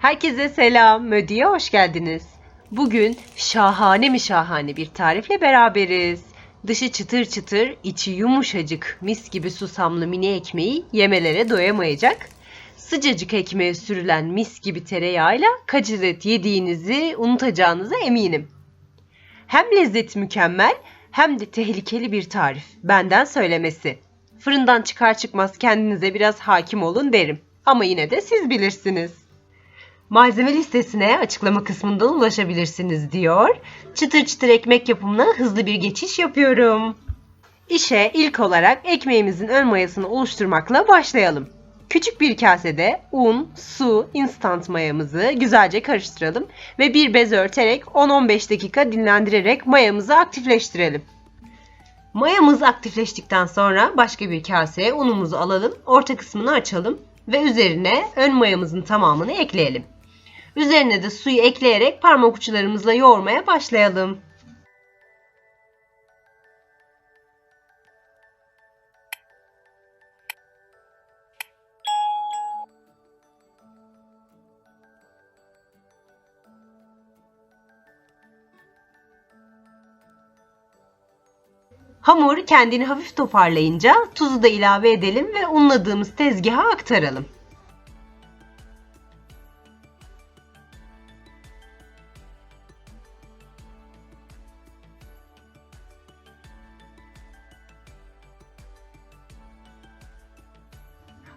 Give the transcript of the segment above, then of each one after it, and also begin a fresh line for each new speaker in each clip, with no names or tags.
Herkese selam, Mödi'ye hoş geldiniz. Bugün şahane mi şahane bir tarifle beraberiz. Dışı çıtır çıtır, içi yumuşacık, mis gibi susamlı mini ekmeği yemelere doyamayacak. Sıcacık ekmeğe sürülen mis gibi tereyağıyla kacilet yediğinizi unutacağınıza eminim. Hem lezzeti mükemmel hem de tehlikeli bir tarif. Benden söylemesi. Fırından çıkar çıkmaz kendinize biraz hakim olun derim. Ama yine de siz bilirsiniz. Malzeme listesine açıklama kısmından ulaşabilirsiniz diyor. Çıtır çıtır ekmek yapımına hızlı bir geçiş yapıyorum. İşe ilk olarak ekmeğimizin ön mayasını oluşturmakla başlayalım. Küçük bir kasede un, su, instant mayamızı güzelce karıştıralım ve bir bez örterek 10-15 dakika dinlendirerek mayamızı aktifleştirelim. Mayamız aktifleştikten sonra başka bir kaseye unumuzu alalım, orta kısmını açalım ve üzerine ön mayamızın tamamını ekleyelim. Üzerine de suyu ekleyerek parmak uçlarımızla yoğurmaya başlayalım. Hamur kendini hafif toparlayınca tuzu da ilave edelim ve unladığımız tezgaha aktaralım.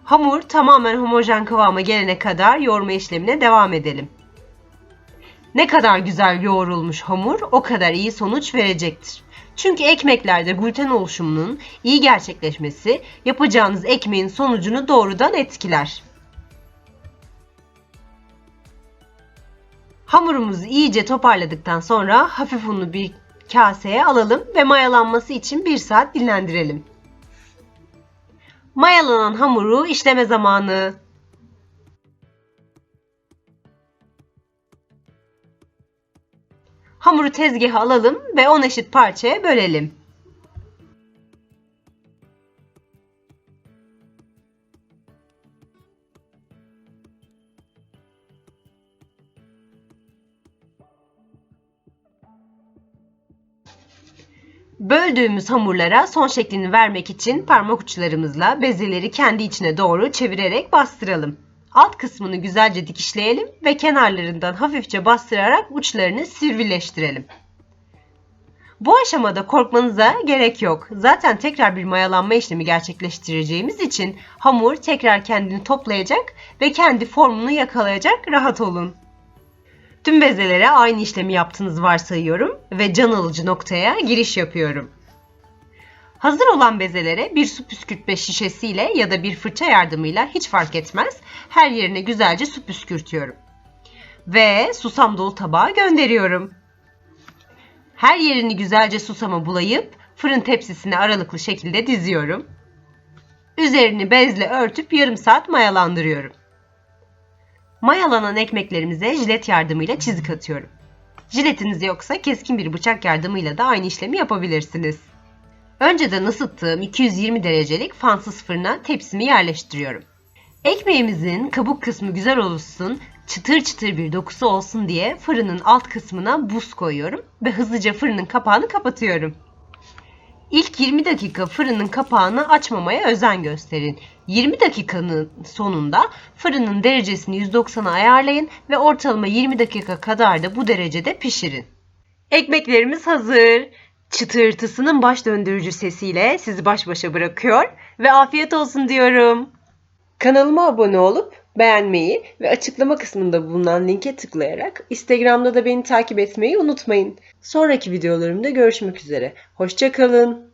Hamur tamamen homojen kıvama gelene kadar yoğurma işlemine devam edelim. Ne kadar güzel yoğrulmuş hamur o kadar iyi sonuç verecektir. Çünkü ekmeklerde gluten oluşumunun iyi gerçekleşmesi yapacağınız ekmeğin sonucunu doğrudan etkiler. Hamurumuzu iyice toparladıktan sonra hafif unlu bir kaseye alalım ve mayalanması için 1 saat dinlendirelim. Mayalanan hamuru işleme zamanı. Hamuru tezgaha alalım ve 10 eşit parçaya bölelim. Böldüğümüz hamurlara son şeklini vermek için parmak uçlarımızla bezeleri kendi içine doğru çevirerek bastıralım. Alt kısmını güzelce dikişleyelim ve kenarlarından hafifçe bastırarak uçlarını sivrileştirelim. Bu aşamada korkmanıza gerek yok. Zaten tekrar bir mayalanma işlemi gerçekleştireceğimiz için hamur tekrar kendini toplayacak ve kendi formunu yakalayacak rahat olun. Tüm bezelere aynı işlemi yaptığınızı varsayıyorum ve can alıcı noktaya giriş yapıyorum. Hazır olan bezelere bir su püskürtme şişesiyle ya da bir fırça yardımıyla hiç fark etmez her yerine güzelce su püskürtüyorum. Ve susam dolu tabağa gönderiyorum. Her yerini güzelce susama bulayıp fırın tepsisine aralıklı şekilde diziyorum. Üzerini bezle örtüp yarım saat mayalandırıyorum. Mayalanan ekmeklerimize jilet yardımıyla çizik atıyorum. Jiletiniz yoksa keskin bir bıçak yardımıyla da aynı işlemi yapabilirsiniz. Önceden ısıttığım 220 derecelik fansız fırına tepsimi yerleştiriyorum. Ekmeğimizin kabuk kısmı güzel oluşsun, çıtır çıtır bir dokusu olsun diye fırının alt kısmına buz koyuyorum ve hızlıca fırının kapağını kapatıyorum. İlk 20 dakika fırının kapağını açmamaya özen gösterin. 20 dakikanın sonunda fırının derecesini 190'a ayarlayın ve ortalama 20 dakika kadar da bu derecede pişirin. Ekmeklerimiz hazır. Çıtırtısının baş döndürücü sesiyle sizi baş başa bırakıyor ve afiyet olsun diyorum. Kanalıma abone olup beğenmeyi ve açıklama kısmında bulunan linke tıklayarak Instagram'da da beni takip etmeyi unutmayın. Sonraki videolarımda görüşmek üzere. Hoşçakalın.